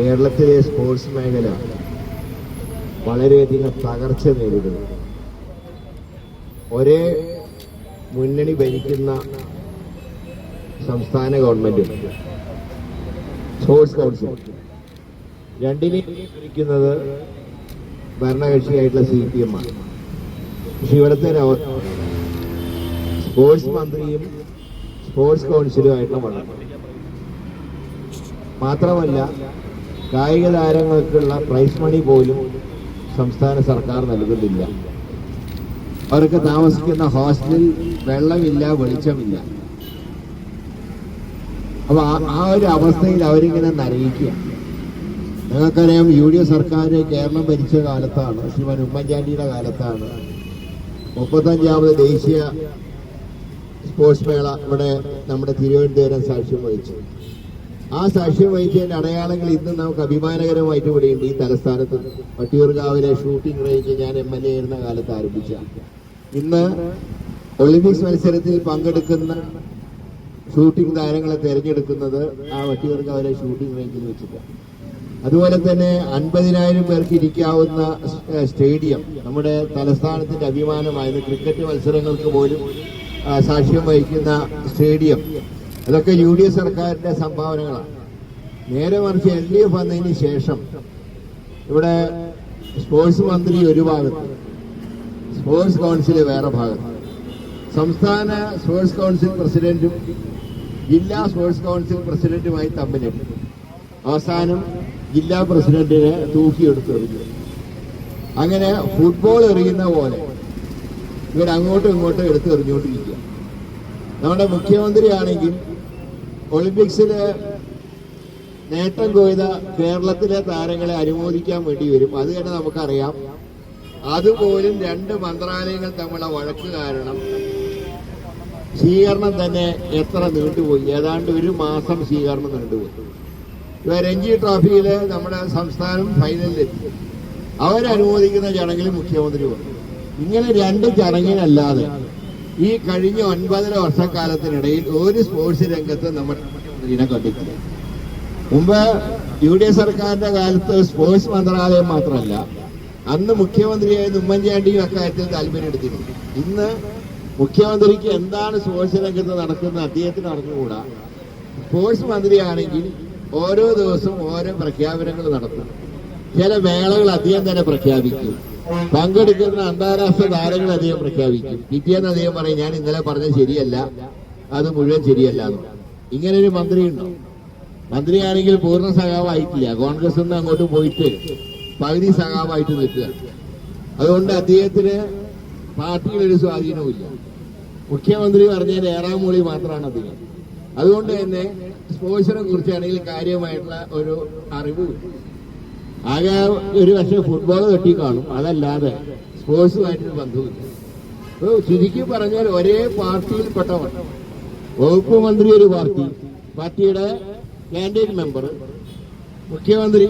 കേരളത്തിലെ സ്പോർട്സ് മേഖല വളരെയധികം തകർച്ച നേരിടുന്നു. ഒരേ മുന്നണി ഭരിക്കുന്ന സംസ്ഥാന ഗവൺമെന്റും സ്പോർട്സ് കൗൺസിൽ രണ്ടിനെയും ഭരിക്കുന്നത് ഭരണകക്ഷിയായിട്ടുള്ള സി പി എം ആണ്. പക്ഷെ ഇവിടുത്തെ സ്പോർട്സ് മന്ത്രിയും സ്പോർട്സ് കൗൺസിലുമായിട്ടുള്ള വളരെ മാത്രമല്ല കായിക താരങ്ങൾക്കുള്ള പ്രൈസ് മണി പോലും സംസ്ഥാന സർക്കാർ നൽകുന്നില്ല. അവർക്ക് താമസിക്കുന്ന ഹോസ്റ്റലിൽ വെള്ളമില്ല വെളിച്ചമില്ല. അപ്പൊ ആ- ഒരു അവസ്ഥയിൽ അവരിങ്ങനെ നരയിക്കുക. നിങ്ങൾക്കറിയാം യു ഡി എഫ് സർക്കാർ കേരളം ഭരിച്ച കാലത്താണ് ശ്രീമാൻ ഉമ്മൻചാണ്ടിയുടെ കാലത്താണ്. മുപ്പത്തഞ്ചാമത് ദേശീയ സ്പോർട്സ് മേള ഇവിടെ നമ്മുടെ തിരുവനന്തപുരം സാക്ഷ്യം വഹിച്ചു. ആ സാക്ഷ്യം വഹിച്ചതിന്റെ അടയാളങ്ങൾ ഇന്ന് നമുക്ക് അഭിമാനകരമായിട്ട് ഇവിടെയുണ്ട് ഈ തലസ്ഥാനത്ത്. വട്ടിയൂർക്കാവിലെ ഷൂട്ടിംഗ് റേഞ്ച് ഞാൻ എം എൽ എ ആയിരുന്ന കാലത്ത് ആരംഭിച്ച. ഇന്ന് ഒളിമ്പിക്സ് മത്സരത്തിൽ പങ്കെടുക്കുന്ന ഷൂട്ടിംഗ് താരങ്ങളെ തിരഞ്ഞെടുക്കുന്നത് ആ വട്ടിയൂർക്കാവിലെ ഷൂട്ടിംഗ് റേഞ്ചിൽ വെച്ചിട്ടാണ് അതുപോലെ തന്നെ അൻപതിനായിരം പേർക്ക് ഇരിക്കാവുന്ന സ്റ്റേഡിയം നമ്മുടെ തലസ്ഥാനത്തിന്റെ അഭിമാനമായിരുന്നു. ക്രിക്കറ്റ് മത്സരങ്ങൾക്ക് പോലും സാക്ഷ്യം വഹിക്കുന്ന സ്റ്റേഡിയം. അതൊക്കെ യു ഡി എഫ് സർക്കാരിന്റെ സംഭാവനകളാണ്. നേരെ മറിച്ച് എൽ ഡി എഫ് വന്നതിന് ശേഷം ഇവിടെ സ്പോർട്സ് മന്ത്രി ഒരു ഭാഗത്ത് സ്പോർട്സ് കൗൺസിൽ വേറെ ഭാഗത്ത്. സംസ്ഥാന സ്പോർട്സ് കൗൺസിൽ പ്രസിഡന്റും ജില്ലാ സ്പോർട്സ് കൗൺസിൽ പ്രസിഡന്റുമായി തമ്മിൽ അവസാനം ജില്ലാ പ്രസിഡന്റിനെ തൂക്കിയെടുത്തു അങ്ങനെ ഫുട്ബോൾ എറിയുന്ന പോലെ ഇവരങ്ങോട്ടും ഇങ്ങോട്ടും എടുത്തെറിഞ്ഞുകൊണ്ടിരിക്കുക. നമ്മുടെ മുഖ്യമന്ത്രിയാണെങ്കിൽ ഒളിമ്പിക്സിൽ നേട്ടം കൊയ്ത കേരളത്തിലെ താരങ്ങളെ അനുമോദിക്കാൻ വേണ്ടി വരും. അത് തന്നെ നമുക്കറിയാം. അതുപോലും രണ്ട് മന്ത്രാലയങ്ങൾ തമ്മിലുള്ള വഴക്ക് കാരണം സ്വീകരണം തന്നെ എത്ര നീണ്ടുപോയി. ഏതാണ്ട് ഒരു മാസം സ്വീകരണം നീണ്ടുപോയി. ഇവ രഞ്ജി ട്രോഫിയിൽ നമ്മുടെ സംസ്ഥാനം ഫൈനലിലെത്തി അവരനുമോദിക്കുന്ന ചടങ്ങിൽ മുഖ്യമന്ത്രി വന്നു. ഇങ്ങനെ രണ്ട് ചടങ്ങിനല്ലാതെ ഈ കഴിഞ്ഞ ഒൻപതര വർഷക്കാലത്തിനിടയിൽ ഒരു സ്പോർട്സ് രംഗത്ത് നമ്മൾ ഇതിനെ കണ്ടിട്ടില്ല. മുമ്പ് യു ഡി എഫ് സർക്കാരിന്റെ കാലത്ത് സ്പോർട്സ് മന്ത്രാലയം മാത്രമല്ല അന്ന് മുഖ്യമന്ത്രിയായിരുന്ന ഉമ്മൻചാണ്ടിയും അക്കാര്യത്തിൽ താല്പര്യം എടുത്തിരുന്നു. ഇന്ന് മുഖ്യമന്ത്രിക്ക് എന്താണ് സ്പോർട്സ് രംഗത്ത് നടക്കുന്നത് അദ്ദേഹത്തിന് അറിഞ്ഞുകൂടാ. സ്പോർട്സ് മന്ത്രിയാണെങ്കിൽ ഓരോ ദിവസവും ഓരോ പ്രഖ്യാപനങ്ങൾ നടത്തും. ചില മേളകൾ അദ്ദേഹം തന്നെ പ്രഖ്യാപിക്കും. പങ്കെടുക്കുന്ന അന്താരാഷ്ട്ര താരങ്ങൾ അദ്ദേഹം പ്രഖ്യാപിക്കും. പിറ്റേന്ന് അദ്ദേഹം പറയും ഞാൻ ഇന്നലെ പറഞ്ഞത് ശരിയല്ല. അത് മുഴുവൻ ശരിയല്ല ഇങ്ങനെ ഒരു മന്ത്രിയുണ്ടോ മന്ത്രിയാണെങ്കിൽ പൂർണ സഖാവായിട്ടില്ല. കോൺഗ്രസ് നിന്ന് അങ്ങോട്ട് പോയിട്ട് പകുതി സഖാവായിട്ട് നിൽക്കുക. അതുകൊണ്ട് അദ്ദേഹത്തിന് പാർട്ടിയിലൊരു സ്വാധീനവുമില്ല. മുഖ്യമന്ത്രി പറഞ്ഞതിന് ഏറാം മൂളി മാത്രമാണ് അദ്ദേഹം അതുകൊണ്ട് തന്നെ സ്പോർട്സിനെ കുറിച്ചാണെങ്കിൽ കാര്യമായിട്ടുള്ള ഒരു അറിവും ആകെ ഒരു പക്ഷേ ഫുട്ബോൾ കെട്ടി കാണും. അതല്ലാതെ സ്പോർട്സുമായിട്ടൊരു ബന്ധമില്ല ചുരുക്കി പറഞ്ഞാൽ ഒരേ പാർട്ടിയിൽപ്പെട്ടവർ വകുപ്പ് മന്ത്രി ഒരു പാർട്ടി പാർട്ടിയുടെ കാൻഡിഡേറ്റ് മെമ്പർ മുഖ്യമന്ത്രി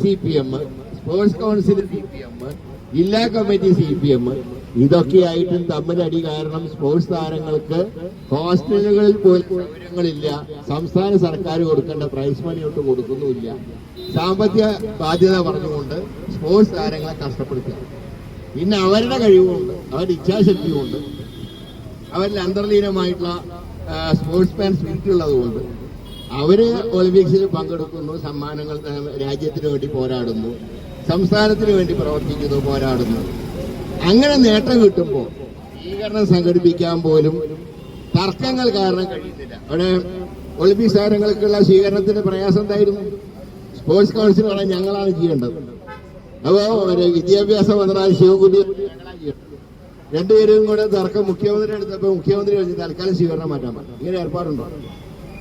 C P M sports council C P M ജില്ലാ കമ്മിറ്റി സി പി എം ഇതൊക്കെയായിട്ടും തമ്മിലടി കാരണം സ്പോർട്സ് താരങ്ങൾക്ക് ഹോസ്റ്റലുകളിൽ പോലും സൗകര്യങ്ങളില്ല സംസ്ഥാന സർക്കാർ കൊടുക്കേണ്ട പ്രൈസ് മണി ഒട്ട് കൊടുക്കുന്നുമില്ല. സാമ്പത്തിക ബാധ്യത പറഞ്ഞുകൊണ്ട് സ്പോർട്സ് താരങ്ങളെ കഷ്ടപ്പെടുത്തുക. പിന്നെ അവരുടെ കഴിവുമുണ്ട് അവരുടെ ഇച്ഛാശക്തിയുമുണ്ട് അവരിൽ അന്തർലീനമായിട്ടുള്ള സ്പോർട്സ് മാൻ സ്പിരിറ്റ് ഉള്ളതുകൊണ്ട് അവർ ഒളിമ്പിക്സിൽ പങ്കെടുക്കുന്നു സമ്മാനങ്ങൾ രാജ്യത്തിന് വേണ്ടി പോരാടുന്നു സംസ്ഥാനത്തിന് വേണ്ടി പ്രവർത്തിക്കുന്നു പോരാടുന്നു. അങ്ങനെ നേട്ടം കിട്ടുമ്പോൾ സ്വീകരണം സംഘടിപ്പിക്കാൻ പോലും തർക്കങ്ങൾ കാരണം കഴിയുന്നില്ല. അവിടെ ഒളിമ്പിക്സ് താരങ്ങൾക്കുള്ള സ്വീകരണത്തിന് പ്രയാസം എന്തായിരുന്നു? സ്പോർട്സ് കൗൺസിൽ പറയാൻ ഞങ്ങളാണ് ചെയ്യേണ്ടത്. അപ്പോ അവർ വിദ്യാഭ്യാസ മന്ത്രാലയം ശിവകുട്ടി രണ്ടുപേരും കൂടെ തർക്കം മുഖ്യമന്ത്രി എടുത്തപ്പോ മുഖ്യമന്ത്രി വെച്ച് തൽക്കാലം സ്വീകരണം മാറ്റാൻ പറ്റും ഇങ്ങനെ ഏർപ്പാടുണ്ടോ?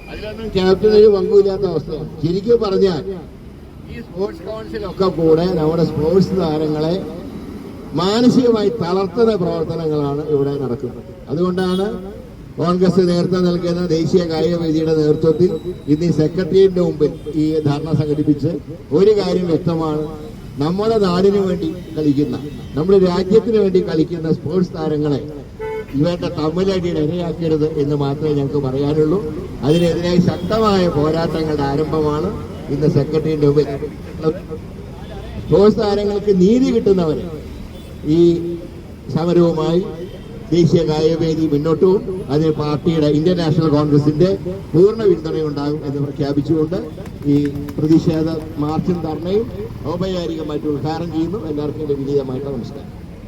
അതിലൊന്നും ക്യാപ്റ്റൻ ഒരു പങ്കുമില്ലാത്ത അവസ്ഥയാണ് ശരിക്കും പറഞ്ഞാൽ ഈ സ്പോർട്സ് കൗൺസിലൊക്കെ കൂടെ നമ്മുടെ സ്പോർട്സ് താരങ്ങളെ മാനസികമായി തളർത്തുന്ന പ്രവർത്തനങ്ങളാണ് ഇവിടെ നടക്കുന്നത്. അതുകൊണ്ടാണ് കോൺഗ്രസ് നേതൃത്വം നൽകുന്ന ദേശീയ കായിക വേദിയുടെ നേതൃത്വത്തിൽ ഇന്ന് ഈ സെക്രട്ടേറിയറ്റിന്റെ മുമ്പിൽ ഈ ധർണ സംഘടിപ്പിച്ച് ഒരു കാര്യം വ്യക്തമാണ്. നമ്മുടെ നാടിനു വേണ്ടി കളിക്കുന്ന നമ്മുടെ രാജ്യത്തിന് വേണ്ടി കളിക്കുന്ന സ്പോർട്സ് താരങ്ങളെ ഇവരുടെ തമ്മിലടിയിൽ ഇരയാക്കരുത് എന്ന് മാത്രമേ ഞങ്ങൾക്ക് പറയാനുള്ളൂ. അതിനെതിരായി ശക്തമായ പോരാട്ടങ്ങളുടെ ആരംഭമാണ് ഇന്ന് സെക്രട്ടറിയുടെ മുമ്പിൽ. സ്പോർട്സ് താരങ്ങൾക്ക് നീതി കിട്ടുന്നവരെ ഈ സമരവുമായി ദേശീയ കായികവേദി മുന്നോട്ട്. അതിന് പാർട്ടിയുടെ ഇന്ത്യൻ നാഷണൽ കോൺഗ്രസിന്റെ പൂർണ പിന്തുണയുണ്ടാകും എന്ന് പ്രഖ്യാപിച്ചുകൊണ്ട് ഈ പ്രതിഷേധ മാർച്ചും ധർണയും ഔപചാരികമായിട്ട് ഉദ്ഘാടനം ചെയ്യുന്നു. എല്ലാവർക്കും വിനീതമായിട്ട് നമസ്കാരം.